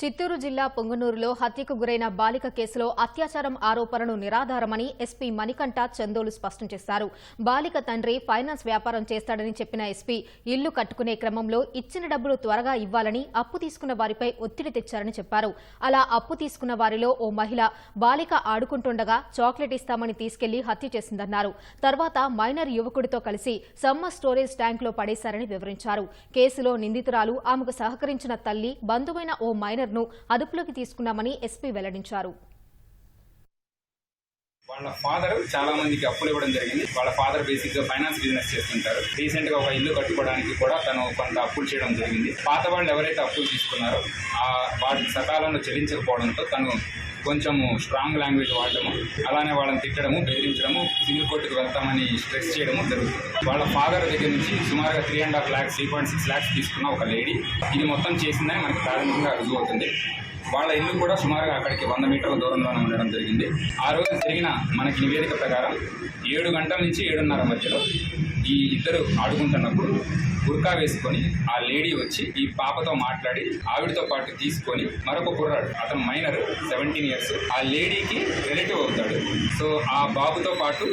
చిత్తూరు జిల్లా పొంగనూరులో హత్యకు గురైన బాలిక కేసులో అత్యాచారం ఆరోపణలు నిరాధారమని ఎస్పీ మణికంఠ చందోలు స్పష్టం చేశారు. బాలిక తండ్రి ఫైనాన్స్ వ్యాపారం చేస్తాడని చెప్పిన ఎస్పీ ఇల్లు కట్టుకునే క్రమంలో ఇచ్చిన డబ్బులు త్వరగా ఇవ్వాలని అప్పు తీసుకున్న వారిపై ఒత్తిడి తెచ్చారని చెప్పారు. అలా అప్పు తీసుకున్న వారిలో ఓ మహిళ బాలిక ఆడుకుంటుండగా చాక్లెట్ ఇస్తామని తీసుకెళ్ళి హత్య చేసిందన్నారు. తర్వాత మైనర్ యువకుడితో కలిసి సమ్మర్ స్టోరేజ్ ట్యాంకులో పడేశారని వివరించారు. కేసులో నిందితురాలు ఆమెకు సహకరించిన తల్లి బంధువైన ఓ మైనర్ మైనర్ను అదుపులోకి తీసుకున్నామని ఎస్పీ వెల్లడించారు. వాళ్ళ ఫాదర్ చాలా మందికి అప్పులు ఇవ్వడం జరిగింది. వాళ్ళ ఫాదర్ బేసిక్గా ఫైనాన్స్ బిజినెస్ చేస్తుంటారు. రీసెంట్గా ఒక ఇల్లు కట్టుకోవడానికి కూడా తను కొంత అప్పులు చేయడం జరిగింది. పాత వాళ్ళు ఎవరైతే అప్పులు తీసుకున్నారో ఆ వాటిని సకాలంలో చెల్లించకపోవడంతో తను కొంచెము స్ట్రాంగ్ లాంగ్వేజ్ వాడటము అలానే వాళ్ళని తిట్టడము బెదిరించడము సివిల్ కోర్టుకు వెళ్తామని స్ట్రెస్ చేయడము జరుగుతుంది. వాళ్ళ ఫాదర్ దగ్గర నుంచి సుమారుగా three and half lakhs three point six lakhs తీసుకున్న ఒక లేడీ ఇది మొత్తం చేసిందని మనకి ప్రాథమికంగా రుజువు అవుతుంది. వాళ్ళ ఇల్లు కూడా సుమారుగా అక్కడికి వంద మీటర్ల దూరంలోనే ఉండడం జరిగింది. ఆ రోజు జరిగిన మనకి నివేదిక ప్రకారం ఏడు గంటల నుంచి ఏడున్నర మధ్యలో ఈ ఇద్దరు ఆడుకుంటున్నప్పుడు బుర్కా వేసుకొని ఆ లేడీ వచ్చి ఈ పాపతో మాట్లాడి ఆవిడతో పాటు తీసుకొని మరొక కుర్రాడు అతను మైనర్ సెవెంటీన్ ఇయర్స్ ఆ లేడీకి రిలేటివ్ అవుతాడు. సో ఆ బాబుతో పాటు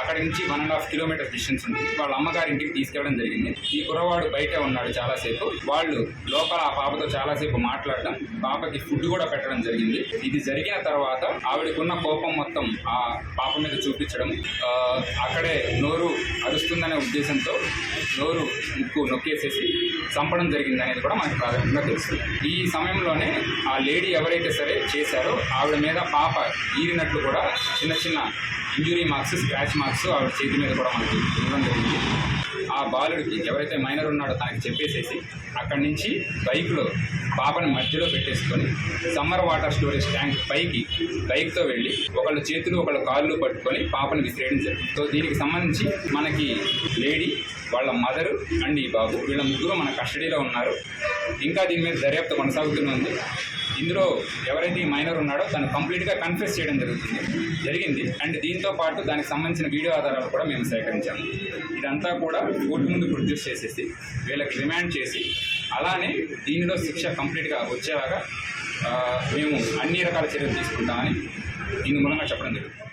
అక్కడి నుంచి one and half kilometer distance ఉంది వాళ్ళ అమ్మగారి ఇంటికి తీసుకెళ్ళడం జరిగింది. ఈ కుర్రవాడు బయటే ఉన్నాడు చాలాసేపు. వాళ్ళు లోపల ఆ పాపతో చాలాసేపు మాట్లాడడం పాపకి ఫుడ్ కూడా పెట్టడం జరిగింది. ఇది జరిగిన తర్వాత ఆవిడకున్న కోపం మొత్తం ఆ పాప మీద చూపించడం అక్కడే నోరు అరుస్తుందనే ఉద్దేశంతో నోరు ముక్కు నొక్కేసేసి చంపడం జరిగింది అనేది కూడా మనకు ప్రాథమికంగా తెలుసు ఈ సమయంలోనే ఆ లేడీ ఎవరైతే సరే చేశారో ఆవిడ మీద పాప ఈరినట్లు కూడా చిన్న చిన్న ఇంజురీ మార్క్స్ స్క్రాచ్ మార్క్స్ ఆవిడ చేతి మీద కూడా మనకి ఇవ్వడం జరిగింది. ఆ బాలుడికి ఎవరైతే మైనర్ ఉన్నాడో తనకి చెప్పేసేసి అక్కడి నుంచి బైక్లో పాపని మధ్యలో పెట్టేసుకొని సమ్మర్ వాటర్ స్టోరేజ్ ట్యాంక్ పైకి బైక్తో వెళ్ళి ఒకళ్ళు చేతులు ఒకళ్ళు కాళ్ళు పట్టుకొని పాపని విసిరేయడం జరిగింది. సో దీనికి సంబంధించి మనకి లేడీ వాళ్ళ మదర్ అండ్ ఈ బాబు వీళ్ళ ముగ్గురు మన కస్టడీలో ఉన్నారు. ఇంకా దీని మీద దర్యాప్తు కొనసాగుతూనే ఉంది. ఇందులో ఎవరైతే ఈ మైనర్ ఉన్నాడో తను కంప్లీట్గా కన్ఫెస్ చేయడం జరుగుతుంది. జరిగింది. అండ్ దీంతో పాటు దానికి సంబంధించిన వీడియో ఆధారాలు కూడా మేము సేకరించాము ఇదంతా కూడా కోర్టు ముందు ప్రొడ్యూస్ చేసేసి వీళ్ళకి రిమాండ్ చేసి అలానే దీనిలో శిక్ష కంప్లీట్గా వచ్చేలాగా మేము అన్ని రకాల చర్యలు తీసుకుంటామని దీని మూలంగా చెప్పడం జరుగుతుంది.